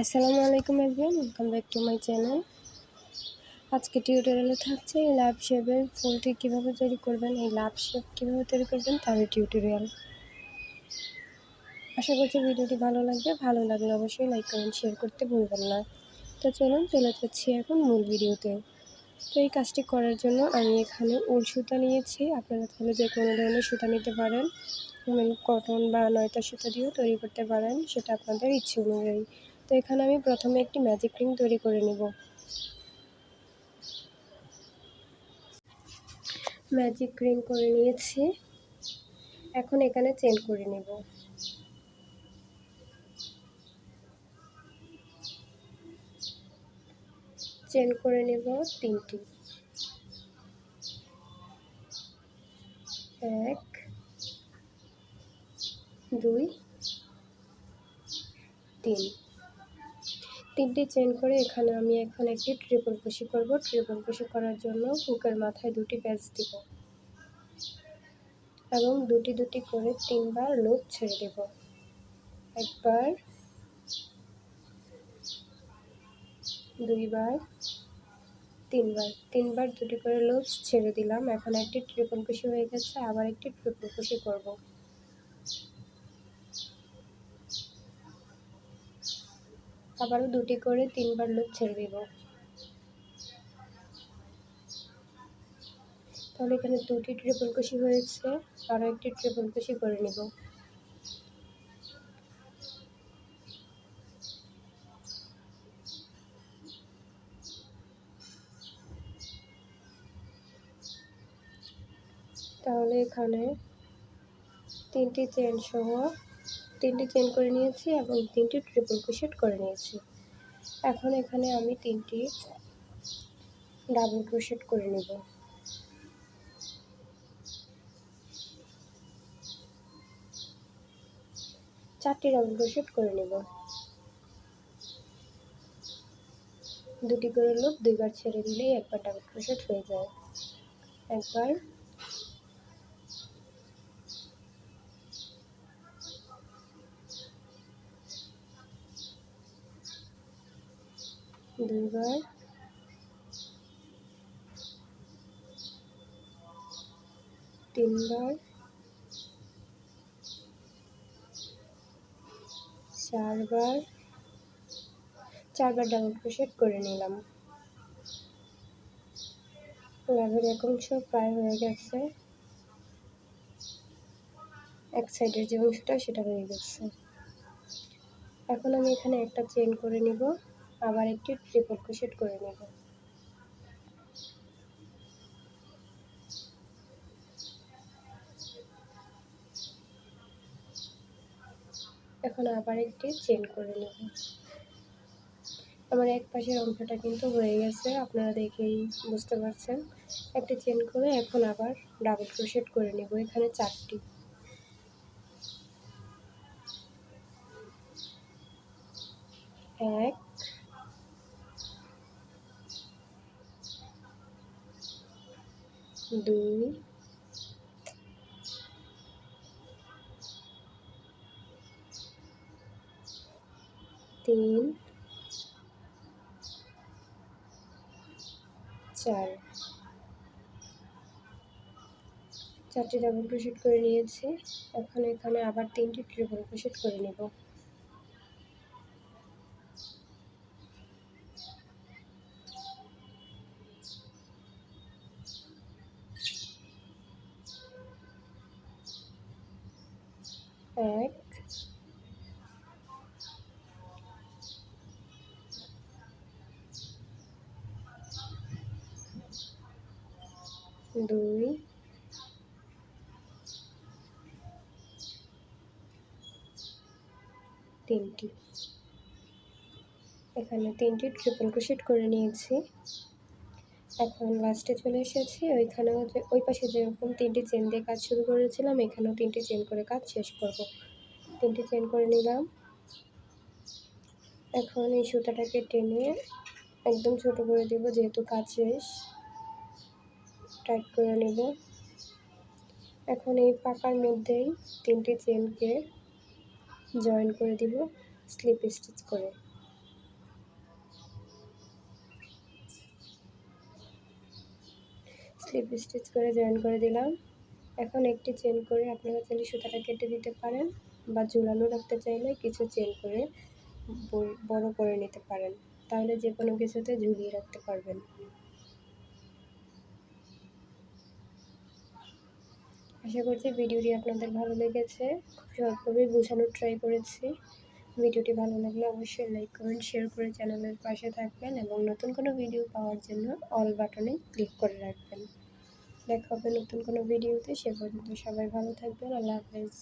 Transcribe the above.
আসসালামু আলাইকুম everyone welcome back to my channel আজকে টিউটোরিয়ালে থাকছে এই লাভ শেপের ফুলটি কীভাবে তৈরি করবেন, এই লাভ শেপ কীভাবে তৈরি করবেন তার টিউটোরিয়াল আশা করছি ভিডিওটি ভালো লাগবে, ভালো লাগলে অবশ্যই লাইক কমেন্ট শেয়ার করতে ভুলবেন না। তো চলুন, চলে যাচ্ছি এখন মূল ভিডিওতে। তো এই কাজটি করার জন্য আমি এখানে উল সুতা নিয়েছি, আপনারা তাহলে যে কোনো ধরনের সুতা নিতে পারেন। কটন বা নয়তা সুতা দিয়েও তৈরি করতে পারেন, সেটা আপনাদের ইচ্ছে অনুযায়ী। তো এখানে আমি প্রথমে একটি ম্যাজিক রিং তৈরি করে নিব। ম্যাজিক রিং করে নিয়েছি। এখন এখানে চেন করে নেব। চেন করে নেব তিনটি। এক, দুই, তিন। তিনটি চেন করে এখানে আমি এখন একটি ট্রিপল কুশি করব। ট্রিপল কুশি করার জন্য হুকের মাথায় দুটি প্যাচ দিব এবং দুটি দুটি করে তিনবার লুপ ছেড়ে দেব। একবার, দুইবার, তিনবার। তিনবার দুটি করে লুপ ছেড়ে দিলাম। এখন একটি ট্রিপল কুশি হয়ে গেছে, আবার একটি ট্রিপল কুশি করব। আবারও দুটি করে তিনবার লুপ ছেড়ে দিব। তাহলে এখানে দুটি ট্রিপল কুশি হয়েছে, আরও একটি ট্রিপল কুশি করে নিব। তাহলে এখানে তিনটি চেন সহ তিনটি চেন করে নিয়েছি এবং তিনটি ট্রিপল ক্রোশেট করে নিয়েছি। এখন এখানে আমি তিনটি ডাবল ক্রোশেট করে নেব। চারটি ডাবল ক্রোশেট করে নেব। দুটি করে লোক দুইবার ছেড়ে দিলেই একবার ডাবল ক্রোশেট হয়ে যায়। একবার দুইবার। তিনবার। চারবার। চারবার ডাবল ক্রোশেট করে নিলাম। লাভের এক অংশ প্রায় হয়ে গেছে। এক সাইডের যে অংশটা সেটা হয়ে গেছে। এখন আমি এখানে একটা চেন করে নিব। আবার একটি ট্রিপল ক্রোশেট করে নেব। এখন আবার একটি চেন করে নেব। আমার এক পাশের অংশটা কিন্তু হয়ে গেছে, আপনারা দেখেই বুঝতে পারছেন। একটি চেন করে এখন আবার ডাবল ক্রোশেট করে নেব, এখানে চারটি। এক দুই, তিন, চার। চারটি ডাবল ক্রোশেট করে নিয়েছি। এখন এখানে আবার তিনটি ট্রিপল ক্রোশেট করে নেব। এক দুই তিনটি। এখানে তিনটি ট্রিপল ক্রোশেট করে নিয়েছি। এখন লাস্টে চলে এসেছি। ওইখানেও যে, ওই পাশে যেরকম তিনটি চেন দিয়ে কাজ শুরু করেছিলাম, এখানেও তিনটি চেন করে কাজ শেষ করব। তিনটি চেন করে নিলাম। এখন এই সুতাটাকে টেনে একদম ছোট করে দেব, যেহেতু কাজ শেষ। টাইট করে নেব। এখন এই পাকার মধ্যেই তিনটি চেনকে জয়েন করে দিব স্লিপ স্টিচ করে। স্লিপ স্টিচ করে জয়েন করে দিলাম। এখন একটি চেন করে আপনারা চাইলে সুতাটা কেটে দিতে পারেন বা ঝুলানো রাখতে চাইলে কিছু চেন করে বড় করে নিতে পারেন। তাহলে যে কোনো কিছুতে ঝুলিয়ে রাখতে পারবেন। আশা করছি ভিডিওটি আপনাদের ভালো লেগেছে। খুব বোঝানোর ট্রাই করেছি। ভিডিওটি ভালো লাগলে অবশ্যই লাইক কমেন্ট শেয়ার করে চ্যানেলের পাশে থাকবেন এবং নতুন কোনো ভিডিও পাওয়ার জন্য অল বাটনে ক্লিক করে রাখবেন। দেখা হবে নতুন কোনো ভিডিওতে সে পর্যন্ত সবাই ভালো থাকবেন আল্লাহ হাফেজ।